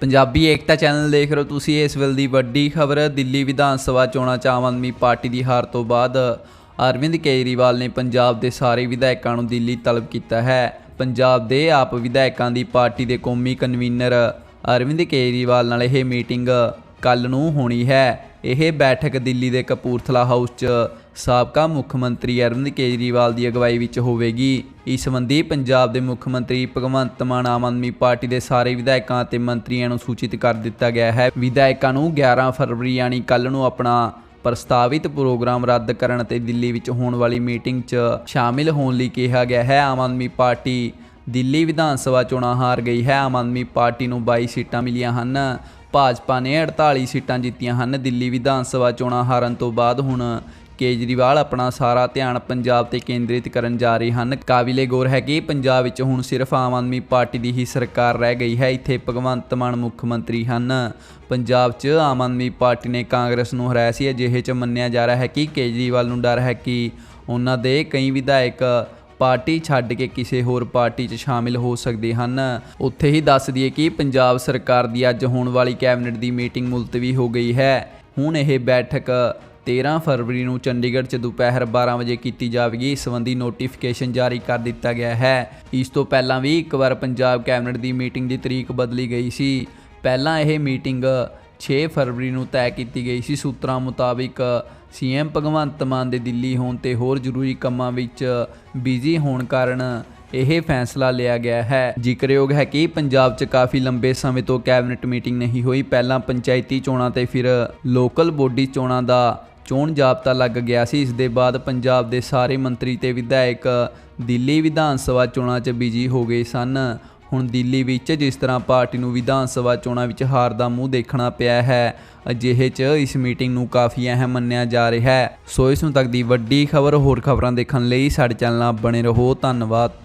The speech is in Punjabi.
ਪੰਜਾਬੀ ਏਕਤਾ ਚੈਨਲ ਦੇਖ ਰਹੇ ਤੁਸੀਂ ਇਸ ਵੇਲੇ ਦੀ ਵੱਡੀ ਖਬਰ, ਦਿੱਲੀ ਵਿਧਾਨ ਸਭਾ ਚੋਣਾਂ 'ਚ ਆਮ ਆਦਮੀ ਪਾਰਟੀ ਦੀ ਹਾਰ ਤੋਂ ਬਾਅਦ ਅਰਵਿੰਦ ਕੇਜਰੀਵਾਲ ਨੇ ਪੰਜਾਬ ਦੇ ਸਾਰੇ ਵਿਧਾਇਕਾਂ ਨੂੰ ਦਿੱਲੀ ਤਲਬ ਕੀਤਾ ਹੈ। ਪੰਜਾਬ ਦੇ ਆਪ ਵਿਧਾਇਕਾਂ ਦੀ ਪਾਰਟੀ ਦੇ ਕੌਮੀ ਕਨਵੀਨਰ ਅਰਵਿੰਦ ਕੇਜਰੀਵਾਲ ਨਾਲ ਇਹ ਮੀਟਿੰਗ ਕੱਲ ਨੂੰ ਹੋਣੀ ਹੈ। ਇਹ ਬੈਠਕ ਦਿੱਲੀ ਦੇ ਕਪੂਰਥਲਾ ਹਾਊਸ 'ਚ ਸਾਬਕਾ ਮੁੱਖ ਮੰਤਰੀ ਅਰਵਿੰਦ ਕੇਜਰੀਵਾਲ ਦੀ ਅਗਵਾਈ ਵਿੱਚ ਹੋਵੇਗੀ। ਇਸ ਸੰਬੰਧੀ ਪੰਜਾਬ ਦੇ ਮੁੱਖ ਮੰਤਰੀ ਭਗਵੰਤ ਮਾਨ ਆਮ ਆਦਮੀ ਪਾਰਟੀ ਦੇ ਸਾਰੇ ਵਿਧਾਇਕਾਂ ਅਤੇ ਮੰਤਰੀਆਂ ਨੂੰ ਸੂਚਿਤ ਕਰ ਦਿੱਤਾ ਗਿਆ ਹੈ। ਵਿਧਾਇਕਾਂ ਨੂੰ 11 ਫਰਵਰੀ ਯਾਨੀ ਕੱਲ ਨੂੰ ਆਪਣਾ ਪ੍ਰਸਤਾਵਿਤ ਪ੍ਰੋਗਰਾਮ ਰੱਦ ਕਰਨ ਅਤੇ ਦਿੱਲੀ ਵਿੱਚ ਹੋਣ ਵਾਲੀ ਮੀਟਿੰਗ 'ਚ ਸ਼ਾਮਿਲ ਹੋਣ ਲਈ ਕਿਹਾ ਗਿਆ ਹੈ। ਆਮ ਆਦਮੀ ਪਾਰਟੀ ਦਿੱਲੀ ਵਿਧਾਨ ਸਭਾ ਚੋਣਾਂ ਹਾਰ ਗਈ ਹੈ। ਆਮ ਆਦਮੀ ਪਾਰਟੀ ਨੂੰ 22 ਸੀਟਾਂ ਮਿਲੀਆਂ ਹਨ। ਭਾਜਪਾ ਨੇ 48 ਸੀਟਾਂ ਜਿੱਤੀਆਂ ਹਨ। ਦਿੱਲੀ ਵਿਧਾਨ ਸਭਾ ਚੋਣਾਂ ਹਾਰਨ ਤੋਂ ਬਾਅਦ ਹੁਣ ਕੇਜਰੀਵਾਲ ਆਪਣਾ ਸਾਰਾ ਧਿਆਨ ਪੰਜਾਬ ਤੇ ਕੇਂਦਰਿਤ ਕਰਨ ਜਾ ਰਹੇ ਹਨ। ਕਾਬਿਲੇ ਗੌਰ ਹੈ ਕਿ ਪੰਜਾਬ ਵਿੱਚ ਹੁਣ ਸਿਰਫ ਆਮ ਆਦਮੀ ਪਾਰਟੀ ਦੀ ਹੀ ਸਰਕਾਰ ਰਹਿ ਗਈ ਹੈ। ਇੱਥੇ ਭਗਵੰਤ ਮਾਨ ਮੁੱਖ ਮੰਤਰੀ ਹਨ। ਪੰਜਾਬ 'ਚ ਆਮ ਆਦਮੀ ਪਾਰਟੀ ਨੇ ਕਾਂਗਰਸ ਨੂੰ ਹਰਾਇਆ ਸੀ। ਅਜਿਹੇ 'ਚ ਮੰਨਿਆ ਜਾ ਰਿਹਾ ਹੈ ਕਿ ਕੇਜਰੀਵਾਲ ਨੂੰ ਡਰ ਹੈ ਕਿ ਉਹਨਾਂ ਦੇ ਕਈ ਵਿਧਾਇਕ ਪਾਰਟੀ ਛੱਡ ਕੇ ਕਿਸੇ ਹੋਰ ਪਾਰਟੀ 'ਚ ਸ਼ਾਮਿਲ ਹੋ ਸਕਦੇ ਹਨ। ਉੱਥੇ ਹੀ ਦੱਸ ਦਈਏ ਕਿ ਪੰਜਾਬ ਸਰਕਾਰ ਦੀ ਅੱਜ ਹੋਣ ਵਾਲੀ ਕੈਬਨਿਟ ਦੀ ਮੀਟਿੰਗ ਮੁਲਤਵੀ ਹੋ ਗਈ ਹੈ। ਹੁਣ ਇਹ ਬੈਠਕ 13 ਫਰਵਰੀ ਨੂੰ ਚੰਡੀਗੜ੍ਹ 'ਚ ਦੁਪਹਿਰ 12 ਵਜੇ ਕੀਤੀ ਜਾਵੇਗੀ। ਇਸ ਸੰਬੰਧੀ ਨੋਟੀਫਿਕੇਸ਼ਨ ਜਾਰੀ ਕਰ ਦਿੱਤਾ ਗਿਆ ਹੈ। ਇਸ ਤੋਂ ਪਹਿਲਾਂ ਵੀ ਇੱਕ ਵਾਰ ਪੰਜਾਬ ਕੈਬਨਿਟ ਦੀ ਮੀਟਿੰਗ ਦੀ ਤਰੀਕ ਬਦਲੀ ਗਈ ਸੀ। ਪਹਿਲਾਂ ਇਹ ਮੀਟਿੰਗ 6 ਫਰਵਰੀ ਨੂੰ ਤੈਅ ਕੀਤੀ ਗਈ ਸੀ। ਸੂਤਰਾਂ ਮੁਤਾਬਿਕ ਸੀਐਮ ਭਗਵੰਤ ਮਾਨ ਦੇ ਦਿੱਲੀ ਹੋਣ ਤੇ ਹੋਰ ਜ਼ਰੂਰੀ ਕੰਮਾਂ ਵਿੱਚ ਬਿਜ਼ੀ ਹੋਣ ਕਾਰਨ ਇਹ ਫੈਸਲਾ ਲਿਆ ਗਿਆ ਹੈ। ਜ਼ਿਕਰਯੋਗ ਹੈ ਕਿ ਪੰਜਾਬ 'ਚ ਕਾਫੀ ਲੰਬੇ ਸਮੇਂ ਤੋਂ ਕੈਬਨਿਟ ਮੀਟਿੰਗ ਨਹੀਂ ਹੋਈ। ਪਹਿਲਾਂ ਪੰਚਾਇਤੀ ਚੋਣਾਂ ਤੇ ਫਿਰ ਲੋਕਲ ਬੋਡੀ ਚੋਣਾਂ ਦਾ ਚੋਣ ਜਾਬਤਾ ਲੱਗ ਗਿਆ ਸੀ। ਇਸ ਦੇ ਬਾਅਦ ਪੰਜਾਬ ਦੇ ਸਾਰੇ ਮੰਤਰੀ ਤੇ ਵਿਧਾਇਕ ਦਿੱਲੀ ਵਿਧਾਨ ਸਭਾ ਚੋਣਾਂ 'ਚ ਬਿਜ਼ੀ ਹੋ ਗਏ ਸਨ। ਹੁਣ ਦਿੱਲੀ ਵਿੱਚ ਜਿਸ ਤਰ੍ਹਾਂ ਪਾਰਟੀ ਨੂੰ ਵਿਧਾਨ ਸਭਾ ਚੋਣਾਂ ਵਿੱਚ ਹਾਰ ਦਾ ਮੂੰਹ ਦੇਖਣਾ ਪਿਆ ਹੈ, ਅਜਿਹੇ 'ਚ ਇਸ ਮੀਟਿੰਗ ਨੂੰ ਕਾਫੀ ਅਹਿਮ ਮੰਨਿਆ ਜਾ ਰਿਹਾ ਹੈ। ਸੋ ਇਸ ਨੂੰ ਤੱਕ ਦੀ ਵੱਡੀ ਖਬਰ ਹੋਰ ਖਬਰਾਂ ਦੇਖਣ ਲਈ ਸਾਡੇ ਚੈਨਲ ਨਾਲ ਬਣੇ ਰਹੋ। ਧੰਨਵਾਦ।